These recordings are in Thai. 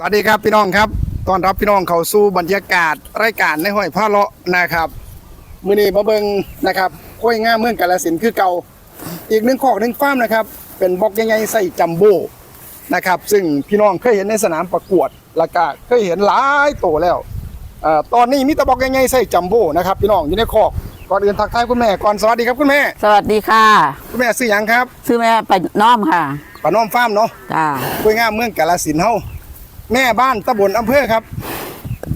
สวัสดีครับพี่น้องครับต้อนรับพี่น้องเข้าสู่บรรยากาศรายการในห้อยผ้าเลาะนะครับมื้อนี้มาเบิ่งนะครับห้วยง่ามเมืองกาฬสินธุ์คือเก่าอีกหนึ่งขอกหนึ่งฟาร์มนะครับ เป็นบล็อกใหญ่ๆใส่จัมโบ้นะครับ ซึ่งพี่น้องเคยเห็นในสนามประกวดแล้วก็เคยเห็นหลายตัวแล้วเอ่อตอนนี้มีแตะบล็อกใหญ่ๆใส่จัมโบ้นะครับพี่น้องอยู่ในคอกก่อนอื่นทักทายคุณแม่ก่อนสวัสดีครับคุณแม่ สวัสดีค่ะ คุณแม่ซื้อหยังครับชื่อแม่ไปน้อมค่ะป้าน้อมฟาร์มเนาะจ้าห้วยง่ามเมืองกาฬสินธุ์เฮา แม่บ้านตำบลอำเภอครับ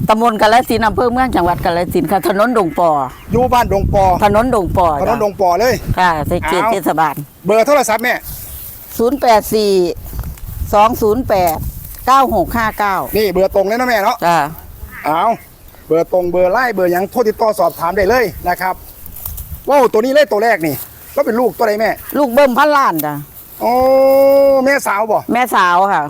ตำบลกาฬสินธุ์อำเภอเมืองจังหวัดกาฬสินธุ์ค่ะ ถนนดงปอ อยู่บ้านดงปอถนนดงปอถนนดงปอเลย ค่ะเศรษฐกิจเอา เทศบาลเบอร์โทรศัพท์แม่ 0 8 4 2 0 8 9 6 5 9นี่เบอร์ตรงเลยนะแม่เนาะจ้าเอาเบอร์ตรงเบอร์ไล่เบอร์หยังโทรติดต่อสอบถามได้เลยนะครับว้าวตัวนี้เลยตัวแรกนี่ ก็เป็นลูกตัวใดแม่ลูกเบิ่มพันล้านจ้ะโอ้แม่สาวบ่แม่สาวค่ะ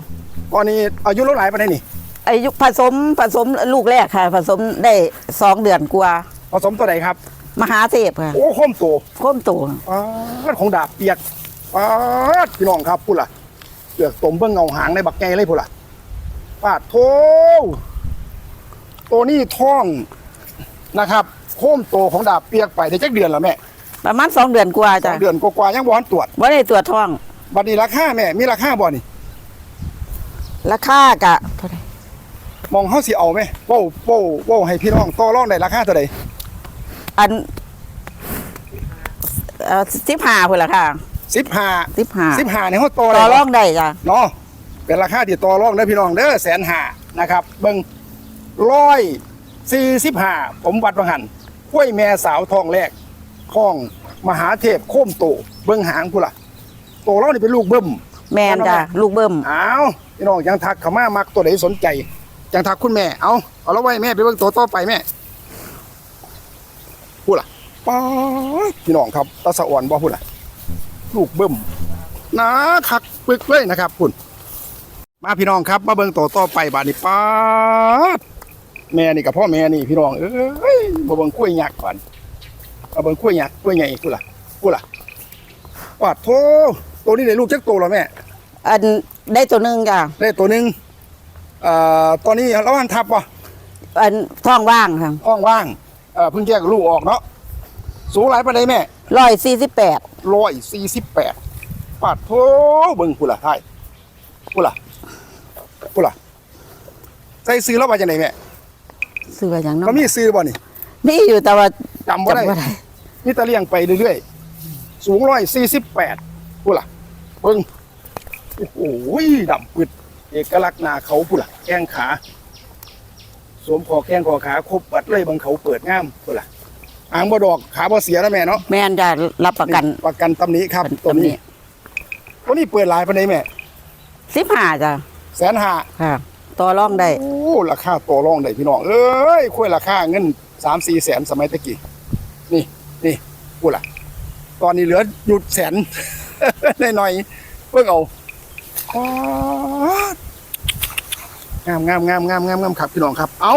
ตอนนี้อายุเท่าไหร่ปานใดนี่อายุผสมผสมลูกแรกค่ะ ผสมได้สองเดือนกว่า ผสมตัวใดครับ มหาเทพค่ะโอ้โคมโตโค้มตัวป๊าดของดาบเปียกป๊าดพี่น้องครับพูดล่ะเลือกตมเบิ่งเงาหางในบักไงเลยพูดล่ะปาดโทตัวนี้ท้องนะครับโคมโตของดาบเปียกไปได้จักเดือนแล้วแม่ประมาณสองเดือนกว่าสอจ้ะงเดือนกว่าๆยังบ่ทันตรวจว่าได้ตรวจท้อง บัดนี้ราคาแม่ มีราคาบ่นี่ ราคากะเท่าไหร่มองเฮาสิเอาไหมโว้โว้โว้ให้พี่น้องต่อรองได้ราคาเท่าใดอันสิบห้าพุ่นละค่ะ15 สิบห้า15นี่เฮาต่อต่ได้อรบ่ องได้จ้ะเนาะเป็นราคาที่ต่อรองเด้อพี่น้องเด้อแสนห้านะครับ เบิ่งร้อยสี่สิบห้าผมวัดบังหันกล้วยแม่สาวทองแรกข้องมหาเทพโคมโต เบิ่งหางผู้ล่ะโตเรานี่เป็นลูกเบิ่ม แมนจ้ะลูกเบิ่มอ้าวพี่น้องยังทักเขามามักตัวไหนสนใจยังทักคุณแม่เอาเอาแล้วไว้แม่ไปเบิ่งตัวต่อไปแม่พูดล่ะป๊าดพี่น้องครับตาสะอ่อนบ่พูดล่ะ ลูกเบิ่มหนาคักปึกเลยนะครับคุณมาพี่น้องครับ มาเบิ่งตัวต่อไปบาดนี้ป๊าดแม่นี่กับพ่อแม่นี่พี่น้องเอ้ยมาเบิ่งกล้วยหยักก่อนมาเบิ่งกล้วยหยักกล้วยใหญ่พูดล่ะพูดล่ะปาดโท ตัวนี้ได้ลูกจักโตแล้วแม่ อันได้ตัวหนึ่งจ้ะได้ตัวหนึ่งเอ่อตอนนี้ระหว่างทับวะอันท้องว่างค่ะห้องว่างเอ่อเพิ่งแยกลูกออกเนาะสูงหลายปานใดแม่ร้อยสี่สิบแปดร้อยสี่สิบแปดปาดโถเบิ่งกูล่ะไทยกูล่ะกูล่ะใส่ซื้อแล้วมาจากไหนแม่ซื้อมาอย่างน้อเขางมีซื้อบ่นี่มีอยู่แต่ว่าจำบ่ได้จำบ่ได้ นี่ตะเลียงไปเรื่อยๆ สูงร้อยสี่สิบแปด กูล่ะเบิ่งโอ้โหดำปึดเอกลักษณ์หน้าเขากูล่ะแข้งขาสวมคอแข้งคอขาครบปัดเลยบังเขาเปิดง่ามกูล่ะอ่างบ่ดอกขาบ่เสียนะแม่เนาะแมนจะรับประกันประกันตำหนี้ครับตัวตำหนินี้ตัวนี้เปิดหลายปานใดแม่สิบห้าจ้ะแสนห้าค่ะต่อรองได้โอ้ราคาต่อรองได้พี่น้องเอ้ยคุยราคาเงินสามสี่แสนสมัยตะกี้นี่นี่กูล่ะ ตอนนี้เหลือหยุดแสน หน่อยๆเพิ่งเอาป๊าดงามงามงามงามงามงามครับพี่น้องครับ เอา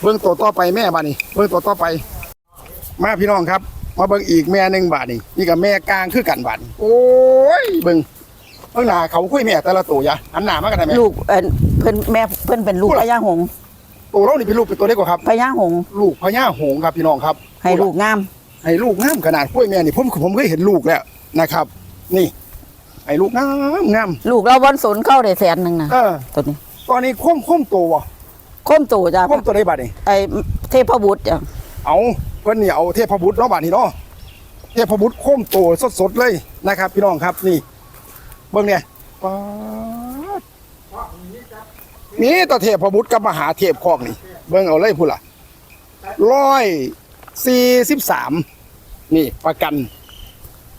เบิ่งตัวต่อไปแม่บาดนี้เบิ่งตัวต่อไป มาพี่น้องครับ มาเบิ่งอีกแม่หนึ่งบาทนี่นี่กับแม่กลางคือกันบาทนี่โอ้ยเบิ่งเบิ่งหน้าเขาคุยแม่แต่ละตัวยะหันหน้ามากันได้ไหมลูกเอ็นเพิ่นแม่เพิ่นเป็นลูกพูดพอะไรญาหงส์ตัวเรานี่เป็นลูกเป็นตัวเล็กกว่าครับพญาหงส์ลูกพญาหงส์ครับพี่น้องครับ ให้ลูกงามให้ลูกงามขนาดกล้วยแม่นี่ผมผมเคยเห็นลูกแล้วนะครับ นี่ให้ลูกงามงามลูกเราวันสนเข้าได้แสนหนึ่งนะเออตัวนี้ตอนนี้คุ้มคุ้มตัววะค้มตัวจ้ะคุ้มตัวได้บาทนี่ไอเทพบุตรจ้ะเอาเพิ่นนี่เอาเทพบุตรเนาะบาทนี่เนาะเทพบุตรคุ้มตัวสดๆเลยนะครับ พี่น้องครับนี่ เบิ่งเนี่ยป๊าดนี่ตาเทพบุตรกับมหาเทพคอกนี่ เบิ่งเอาเลยพูดล่ะร้อยสี่สิบสามนี่ประกัน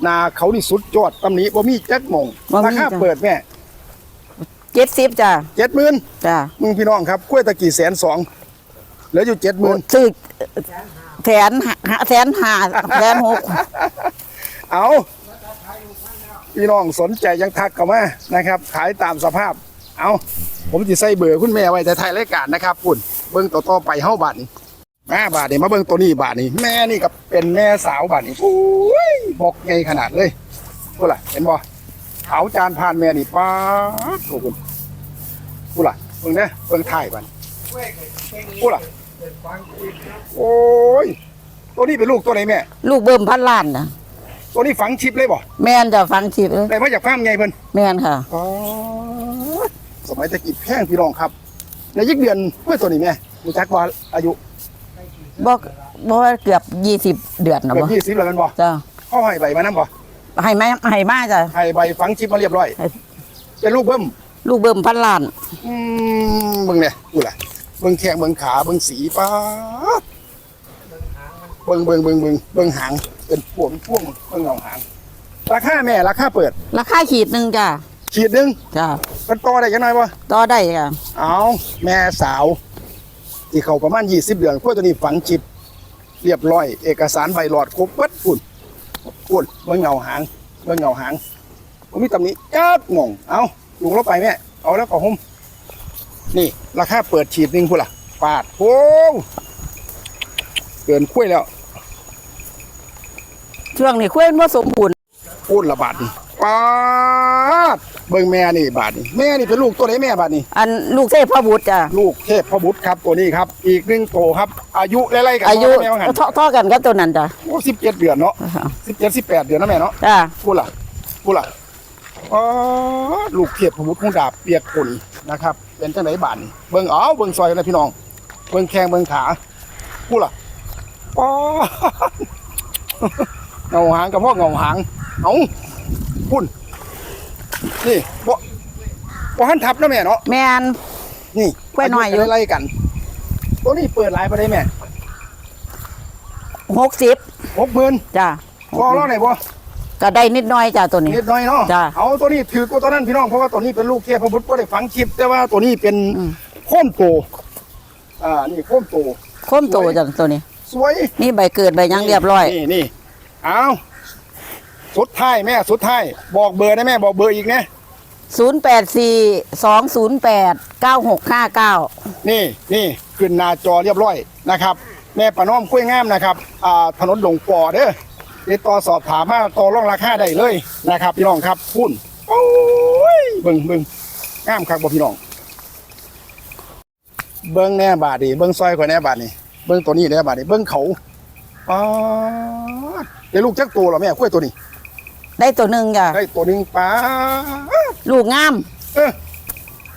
นาเขานี่สุดยอดตำหนี้บ่มีจักหมองราคาเปิดแม่เจ็ดสิบจ้ะเจ็ดหมื่นจ้ะมึงพี่น้องครับกล้วยตะกี้แสนสองเหลืออยู่เจ็ดหมื่นซื้อแสนห้าแสนห้าแสนหกเอาพี่น้องสนใจยังทักเข้ามานะครับ ขายตามสภาพ เอาผมจะใส่เบอร์คุณแม่ไว้แต่ท้ายรายการนะครับปุ่นเบิ้งต่อต่อไปเฮ้าบาทนี้ มาบาทนี้มาเบิ้งตัวนี้บาทนี้แม่นี่กับเป็นแม่สาวบาทนี้โอ้ยบอกใหญ่ขนาดเลยกูล่ะเห็นบ่เขาจานผ่านแม่นี่ป้าดโอ้คุณกูล่ะเบิ่งเด้อเบิ่งถ่ายบันพูดล่ะโอ้ยตัวนี้เป็นลูกตัวไหนแม่ ลูกเบิ่มพันล้านนะตัวนี้ฝังชิปเลยบ่แม่นจะฟังชิบเลยได้มาจากฟาร์มใหญ่เพิ่นแม่นค่ะอ๋อสมัยตะกี้แพงพี่น้องครับในยี่เดือนเมื่อตัวนี้แม่รู้จักว่าอายุ บ่บ่ว่าเกือบยี่สิบเดือนนะเกือบ่บยี่สิบแล้วแมันบ่จ้าเขาให้ใบมานํบ่ให้ไหมให้มาจ้ะให้ใบฝังชิปมาเรียบร้อยให้เป็นลูกเบิ่มลูกเบิ่มพันล้านอืมเบิ่งเนี่ยกูล่ะเบิ่งแข้งเบิ่งขาเบิ่งสีป้าดเบิ่งเบิ่งเบิ่งเบิ่งเบิ่งหางเป็นพวงพวงเบิ่งเงาหาง ราคาแม่ราคาเปิด ราคาขีดหนึ่งจ้ะขีดหนึงจ้ะมันต่อได้ยังไงวะต่อได้ค่ะเอาแม่สาว ที่เขาประมาณ 20 เดือนพวกตัวนี้ฝังจิบเรียบร้อย เอกสารใบหลอดครบเบิดปุ่นปุ่นเบิ่งเงาหางเบิ่งเงาหางผมมีตำหนิจับงงเอาลุงเราไปแม่เอาแล้วก็ห่มนี่ ราคาเปิดฉีดหนึ่งพุ่นล่ะปาดโอ้เกินคุ้ยแล้ว ช่วงนี้คุยบ่สมบูรณ์พูดละบาทนี่ ปาดเบิ่งแม่นี่บาทนี่แม่นี่เป็นลูกตัวไหนแม่บาทนี่อันลูกเทพพระบุตรจ้ะลูกเทพพระบุตรครับตัวนี้ครับ อีกหนึ่งโตครับ อายุไล่ๆกันอายุแม่ว่าหันเท่าเท่ากันกับตัวนั้นจ้ะโอ้สิบเจ็ดเดือนเนาะสิบเจ็ดสิบแปดเดือนนะแม่เนาะจ้ะพูดล่ะพูดล่ะอ๋อลูกเทพพระบุตรของดาบเปียกปุ่นนะครับ เป็นจังไหนบาทนี่เบิ่งเอาเบิ่งซอยกันนะพี่น้อง เบิ่งแข้งเบิ่งขาพูดล่ะอ๋อ เงาหางกับพ่อเงาหางเอา พุ่น นี่บ่บ่หันทับนะแม่เนาะแม่นนี่กล้วยน้อยอยู่ไล่ๆกัน ตัวนี้เปิดหลายไปได้แม่หกสิบหกหมื่นจ้ะพอแล้วไหนบ่ก็ได้นิดหน้อยจ้ะตัวนี้ นิดหน่อยเนาะจ้ะเอาตัวนี้ถือกว่าตัวนั้นพี่น้องเพราะว่าตัวนี้เป็นลูกเทพบุตรบ่ได้ฝังชิปแต่ว่าตัวนี้เป็นอืม โค้มโตอ่านี่โค้มโตโคมโตจ้ะตัวนี้ สวย นี่ใบเกิดใบหยังเรียบร้อย นี่นี่เอา สุดท้ายแม่สุดท้ายบอกเบอร์ได้แม่บอกเบอร์อีกนะ0842089659นี่นี่ขึ้นหน้าจอเรียบร้อยนะครับ แม่ประน้อมกล้วยงามนะครับอ่าถนนหลวงปอเด้อติดต่อสอบถามมาต่อรองราคาได้เลยนะครับพี่น้องครับพุ่นโอ้ยเบิ่งเบิ่งงามครับบ่พี่น้อง เบิ่งแน่บาดนี่เบิ่งซอยกว่าแน่บาดนี่เบิ่งตัวนี้แน่บาดนี่เบิ่งเขาอ๋อได้ลูกจักตัวเหรอแม่กล้วยตัวนี้ ได้ตัวหนึ่งจ้ะได้ตัวหนึงป้าดลูกงาม เออ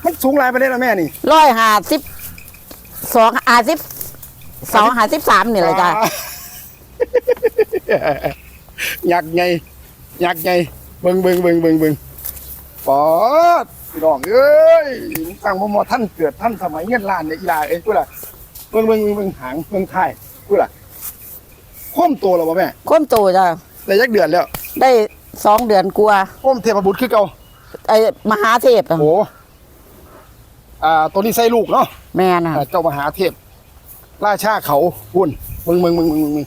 มันสูงหลายไปได้แล้วแม่นี่ร้อยห้าสิบสองห้าสิบสองห้าสิบสามนี่แหละจ้ะอยากไงอยากไงเบิ่งเบิ่งเบิ่งเบิ่งเบิ่งปอดพี่น้องเอ้ยตั้งบ่มอท่านเกิดท่านสมัยเงินล้านเนี่ยอีหลาเอ้ยกูล่ะเบิ่งเบิ่งเบิ่งหางเบิ่งท้ายกูล่ะโค้มโตแล้วบ่แม่โคมโตจ้ะได้ยักเดือนแล้ว ได้ สองเดือนกลัวาโค้มเทพบุตรคือเก่าไอ้มหาเทพอะโอ้อ่าตัวนี้ใส่ลูกเนาะแม่น่ะอ่าเจ้ามหาเทพราชาเขาพุ่นเบิ่งเบิ่งเบิ่งเบิ่งเบิ่งเบิ่ง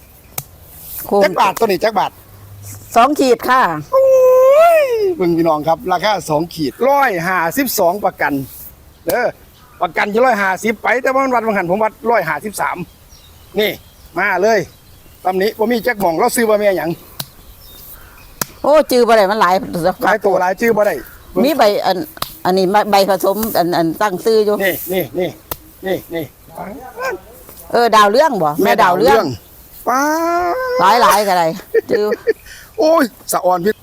โคมจักบาทตัวนี้จักบาทสองขีดค่ะโอ้ยเบิ่งพี่น้องครับ ราคาสองขีดร้อยห้าสิบสองประกันเด้อประกันจะร้อยห้าสิบไป แต่ว่ามันวัดบางหันผมวัดร้อยห้าสิบสามนี่ มาเลยตำนี้ผมมีแจ็คหม่องเราซื้อมาแม่หยังโอ้จือบ่ได้มันหลายหลายตัวหลายชื่อบ่ได้เบิ่งมีใบอันอันนี้ใบผสมอันอันตั้งซื้ออยู่นี่นี่นี่นี่นี่เออดาวเรื่องบ่แม่ดาวเรื่องป้าหลายหลายๆก็ได้จือโอ้ยสะออนพี่